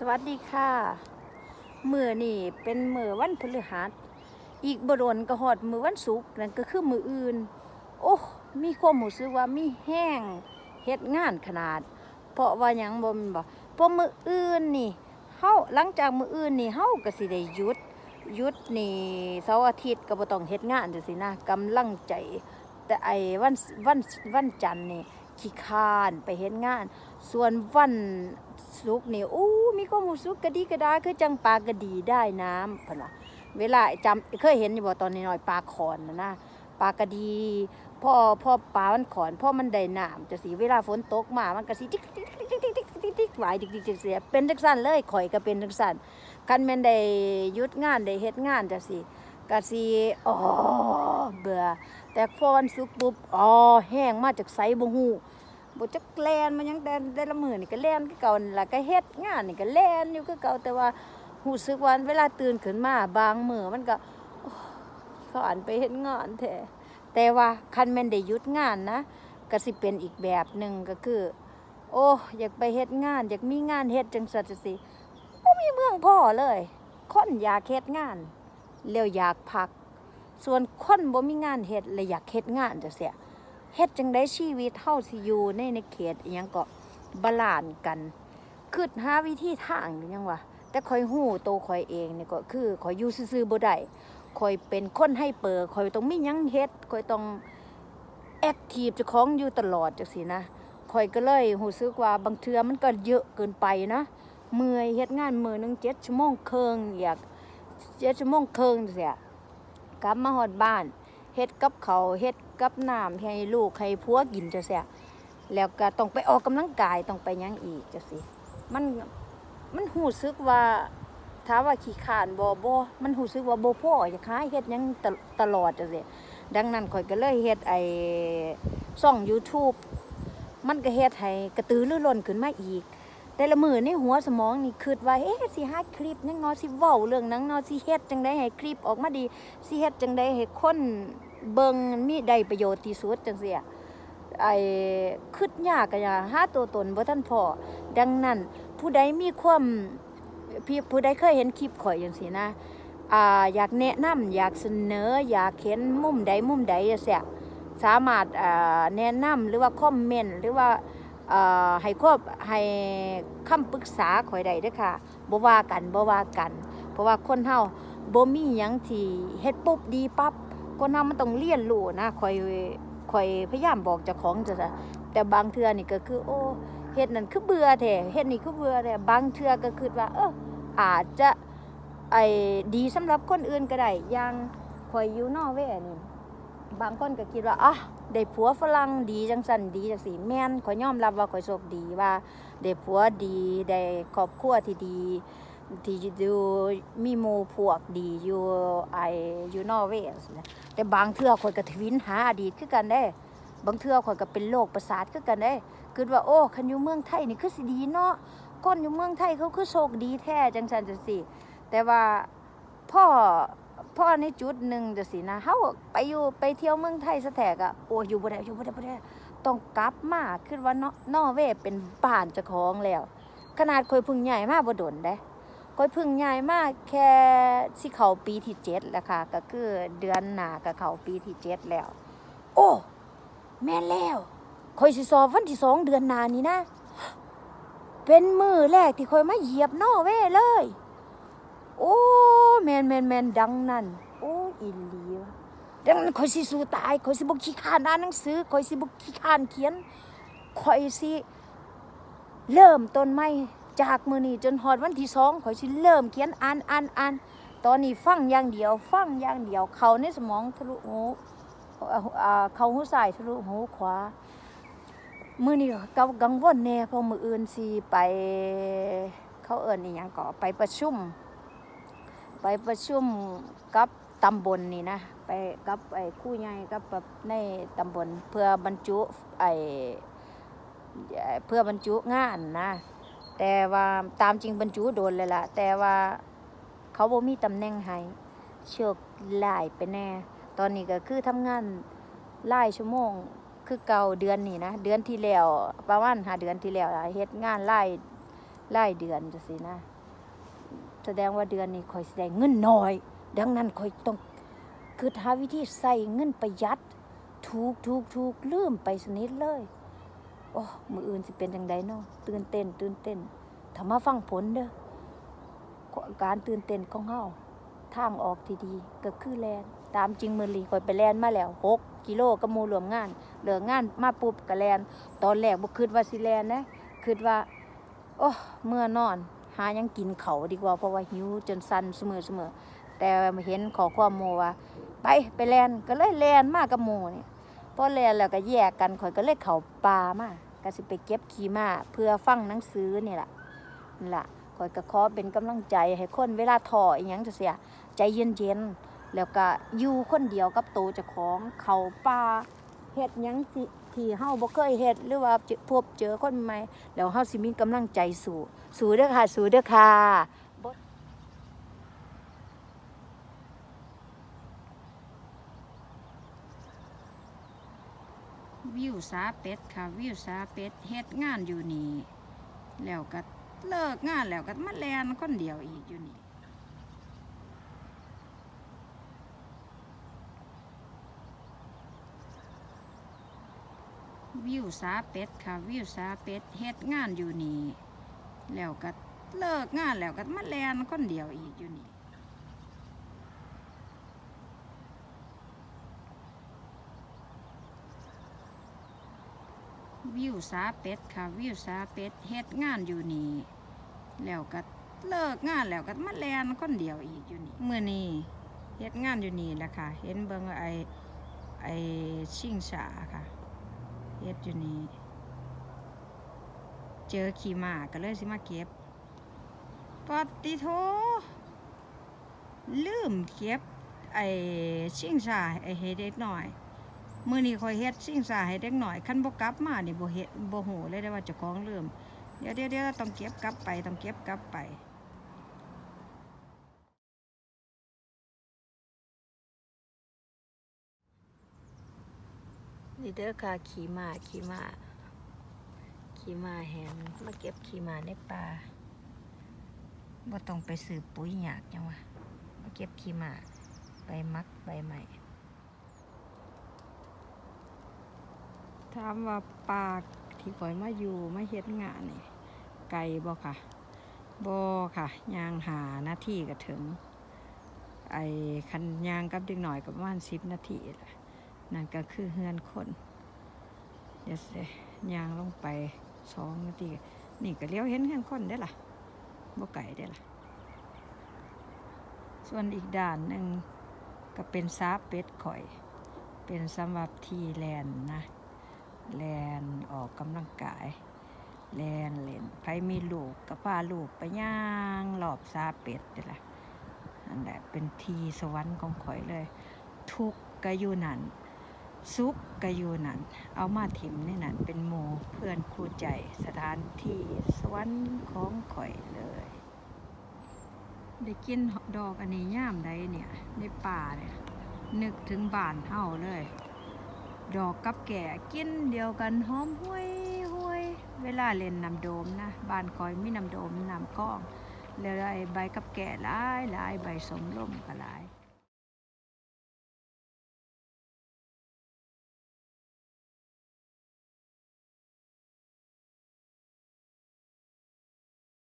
สวัสดีค่ะมือนี่เป็นมือวันพฤหัส อีกบโดนก็หอดมือวันศุกร์นั่นก็คือมืออื่น โอ้มีความรู้สึกว่ามีแห้งเฮ็ดงานขนาด เพราะว่ายังบ่ม่นบ่เพราะมืออื่นนี่เฮาหลังจากมืออื่นนี่เฮาก็สิได้หยุดหยุดนี่เสาร์อาทิตย์ก็บ่ต้องเฮ็ดงานจังซี่นะกำลังใจ แต่ไอ้วันวันวันจันทร์นี่ขี้คานไปเฮ็ดงาน ส่วนวัน สุกนี่อู้มีความรู้สึกกระดีกระดาคือจังปลากระดีได้น้ำเพิ่นว่าเวลาจำเคยเห็นอยู่บ่ตอนนี้หน่อยปลาขอนนะปลากระดีพ่อพ่อปลามันขอนพ่อมันได้น้ำจะสีเวลาฝนตกมามันก็สีติ๊กติ๊กติ๊กติ๊กติ๊กติ๊กไหวติ๊กติ๊กติ๊กเสียเป็นจักสั่นเลยข่อยก็เป็นจักสั่นคันแมนได้ยุดงานได้เฮ็ดงานจะสีกะสีอ๋อเบื่อแต่พอวันสุกปุ๊บอ๋อแห้งมาจากไซบงู บ่จักแลนมันยังแต่แต่ละมื้อนี่ก็แล่นคือเก่านั่นล่ะก็เฮ็ดงานนี่ก็แล่นอยู่คือเก่าแต่ว่ารู้สึกว่าเวลาตื่นขึ้นมาบางมื้อมันก็เขาอ่านไปเฮ็ดงานแท้แต่ว่าคันแม่นได้หยุดงานนะก็สิเป็นอีกแบบหนึ่งก็คือ โอ้อยากไปเฮ็ดงาน อยากมีงานเฮ็ดจังซั่นจังซี่บ่มีเมืองพ่อเลย คนอยากเฮ็ดงานแล้วอยากพัก ส่วนคนบ่มีงานเฮ็ดและอยากเฮ็ดงานจังซี่ เฮ็ดจังได้ชีวิตเฮาสิอยู่ในในเขตอิหยังก็บาลานกันคิดหาวิธีทางอยู่ยังวะแต่คอยฮู้โตคอยเองนี่ก็คือคอยอยู่ซื่อๆบ่ได้คอยเป็นคนให้เปิดคอยต้องมีหยังเฮ็ดคอยต้องแอคทีฟเจ้าของอยู่ตลอดจังซี่นะคอยก็เลยรู้สึกว่าบางเทื่อมันก็เยอะเกินไปนะเมื่อยเฮ็ดงานมื้อหนึง7ชั่วโมงครึ่งอยาก7ชั่วโมงครึ่งจังซี่กลับมาฮอดบ้านเฮ็ดกับเขาเฮ็ด กับน้ำให้ลูกให้ผัวกินจังซี่แล้วก็ต้องไปออกกำลังกายต้องไปยังอีกจังซี่มันมันรู้สึกว่าถาว่าขี้ขานบ่บ่มันรู้สึกว่าบ่พออยากหาเฮ็ดยังตลตลอดจังซี่ดังนั้นข่อยก็เลยเฮ็ดไอ้ช่อง YouTube มันก็เฮ็ดให้กระตือรือร้นขึ้นมาอีก แต่ละมือในหัวสมองนี่คิดว่าเอ๊ะสิหาคลิปยังเนาะสิเว้าเรื่องนังเนาะสิเฮ็ดจังได๋ให้คลิปออกมาดีสิเฮ็ดจังไดให้คน เบิ่งมีได้ประโยชน์ที่สุดจังซี่ะไอ้คิดยากก็อย่าหาตัวตนบ่ทันพอดังนั้น ผู้ใดมีความพี่ผู้ใดเคยเห็นคลิปข่อยจังซี่นะอ่าอยากแนะนำอยากเสนอ อยากเห็นมุมใดมุมใดจังซี่สามารถอ่าแนะนำหรือว่าคอมเมนต์หรือว่าให้ควบให้คำปรึกษาข่อยได้ด้อค่ะบ่ว่ากันบ่ว่ากัน เพราะว่าคนเฮาบ่มีหยังที่เฮ็ดปุ๊บดีปั๊บ คนเฮามันต้องเรียนรู้นะข่อยข่อยพยายามบอกเจ้าของจังซั่นแต่บางเทื่อนี่ก็คือ โอ้เฮ็ดนั่นคือเบื่อแท้เฮ็ดนี่คือเบื่อแท้บางเทื่อก็คิดว่า เอออาจจะไอ้ดีสำหรับคนอื่นก็ได้อย่างข่อยอยู่นอร์เวย์นี่บางคนก็คิดว่าอะได้ผัวฝรั่งดีจังซั่นดีจังซี่แม่นขอยยอมรับว่าข่อยโชคดีว่าได้ผัวดีได้ครอบครัวที่ดี ที่อยู่มีหมู่พวกดีอยู่ไออยู่นอร์เวย์สินะแต่บางเทื่อข่อยก็ทวินหาอดีตคือกันเด้ บางเทื่อข่อยก็เป็นโรคประสาทคือกันเด้คิดว่าโอ้คันอยู่เมืองไทยนี่คือสิดีเนาะคนอยู่เมืองไทยเขาคือโชคดีแท้จังซั่นจังซี่แต่ว่าพ่อพ่อในจุดหนึ่งจังซี่นะเฮาไปอยู่ไปเที่ยวเมืองไทยซะแท้ก็โอ้อยู่บ่ได้อยู่บ่ได้บ่ได้ต้องกลับมาคิดว่านอนอเวเป็นบ้านเจ้าของแล้ว ขนาดข่อยพิ่งย้ายมากบ่โดนเด้ ก้อยพึ่งย้ายมากแค่สิเขาปีที่เจ็ดแล้วค่ะก็คือเดือนหน้าก็เขาปีที่เจ็ดแล้ว โอ้แม่นแล้วคอยสิสอบวันที่สองเดือนหน้านี้นะ เป็นมือแรกที่คอยมาเหยียบนอเวย์เลย โอ้แมนแมนแมนดังนั้นโอ้อินลีวะดังนั้นคอยสิสู้ตายคอยสิบุกขี้ขานอ่านหนังสือคอยสิบุกขี้ขานเขียนคอยสิเริ่มต้นใหม่ จากมือนี้จนฮอดวันที่สองข่อยสิเริ่มเขียนอ่านอ่านอ่านตอนนี้ฟังอย่างเดียว ฟังอย่างเดียว เขาในสมองทะลุหูเขาหูซ้ายทะลุหูขวามือนี้ก็กังวลแน่เพราะมืออื่นสิไป เขาเอิ้นอีหยังก็ไปประชุม ไปประชุมกับตำบลนี่นะไปกับไอ้คู่ใหญ่กับแบบในตำบลเพื่อบรรจุไอ้เพื่อบรรจุงานนะ แต่ว่าตามจริงบรรจุโดนเลยล่ะ แต่ว่าเขาบ่มีตำแหน่งให้เชือกหลายไปแน่ ตอนนี้ก็คือทำงานหลายชั่วโมงคือเก่าเดือนนี้นะเดือนที่แล้วประมาณหาเดือนที่แล้วเฮ็ดงานหลายรายเดือนจังซี่นะ แสดงว่าเดือนนี้ข่อยแสด้เงินน้อย ดังนั้นข่อยต้องคือหาวิธีใส่เงินประหยัดถูกถูกถูกลืมไปสนิทเลย โอ้มืออื่นสิเป็นจังไดเนาะตื่นเต้น ตื่นเต้นถ้ามาฟังผลเด้อการตื่นเต้นของเฮาทางออกที่ดีก็คือแลนตามจริงมือลีข่อยไปแลนมาแล้ว6กิโลกัมูรวมงาน เหลืองานมาปุ๊บก็แลนตอนแรกบ่คิดว่าสิแลนนะคิดว่า โอ้เมื่อนอน หายังกินเขาดีกว่าเพราะว่าหิวจนสั่นเสมอเสมอแต่มาเห็นขอความโมว่า ไปไปแลนก็เลยแลนมากับโมเนี่ย พอแลนแล้วก็แยกกันข่อยก็เลยเข้าป่ามาก็สิไปเก็บขี้มาเพื่อฟังหนังสือนี่แหละนี่แหละข่อยก็ขอเป็นกำลังใจให้คนเวลาถ่ออีหยังจะเสียใจเย็นๆแล้วก็อยู่คนเดียวกับโตเจ้าของเข้าป่าเฮ็ดหยังที่ที่เฮาบ่เคยเฮ็ดหรือว่าพบเจอคนใหม่แล้วเฮาสิมีกำลังใจสู้สู้เด้อค่ะสู้เด้อค่ะบ่วิว สาเป็ดค่ะ วิวสาเป็ดเฮ็ดงานอยู่นี่แล้วก็เลิกงานแล้วก็มาแลนคนเดียวอีกอยู่นี่วิวสาเป็ดค่ะ วิวสาเป็ดเฮ็ดงานอยู่นี่แล้วก็เลิกงานแล้วก็มาแลนคนเดียวอีกอยู่นี่ วิวสาเป็ดค่ะ วิวสาเป็ดเฮ็ดงานอยู่นี่แล้วก็เลิกงานแล้วก็มาแลนคนเดียวอีกอยู่นี่เมื่อนี้เฮ็ดงานอยู่นี่แหละค่ะ เห็นเบิ่งไอไอชิงสาค่ะเฮ็ดอยู่นี่เจอขี่ม้าก็เลยสิมาเก็บปฏิโทลืมเก็บไอชิงสาไอเฮ็ดเด็กหน่อย มื่อนี้คอยเฮ็ดสิ่งสาให้เด็กหน่อยคันบ่กลับมานี่บ่เฮ็ดบ่ฮู้เลยได้ว่าเจ้าของลืมเดี๋ยวเดี๋ยวเดี๋ยวต้องเก็บกลับไปต้องเก็บกลับไปนี่เด้อค่ะขี่ม้าขี่ม้าขี่ม้าแหนมาเก็บขี่ม้าในป่าบ่ต้องไปสืบปุ๋ยหยากจังวะมาเก็บขี่ม้าใบมักใบใหม่ ถามว่าปลาที่ข่อยมาอยู่มาเฮ็ดงานนี่ไกลบ่ค่ะบ่ค่ะยางหานาที่ก็ถึง ไอ้คันยางกับเด็กหน่อยก็ประมาณสิบนาทีละนั่นก็คือเฮือนคน เดี๋ยวสิยางลงไปสองนาทีนี่ก็เลี้ยวเห็นเฮือนคนได้ล่ะบ่ไก่ได้ล่ะ ส่วนอีกด่านหนึ่งก็เป็นซาเป็ดข่อย เป็นสำหรับทีแลนนะ แลนออกกำลังกาย แลนเล่นใครมีลูกก็พาลูกไปย่างหลอบซาเป็ดนี่แหละนั่นแหละเป็นทีสวรรค์ของข่อยเลย ทุกก็อยู่นั่นสุขก็อยู่นั่นเอามาถิมนี่นั่นเป็นโมเพื่อนคู่ใจสถานที่สวรรค์ของข่อยเลย ได้กินดอกอันนี้ย่ามใดเนี่ยในป่าเนี่ยนึกถึงบ้านเฮาเลย ดอกกับแก่กินเดียวกันหอมหวยห้วย เวลาเล่นน้ำโดมนะบ้านคอยมีน้ำโดมน้ำก้องแล้วได้ใบกับแก่หลายหลายใบสมลมก็หลาย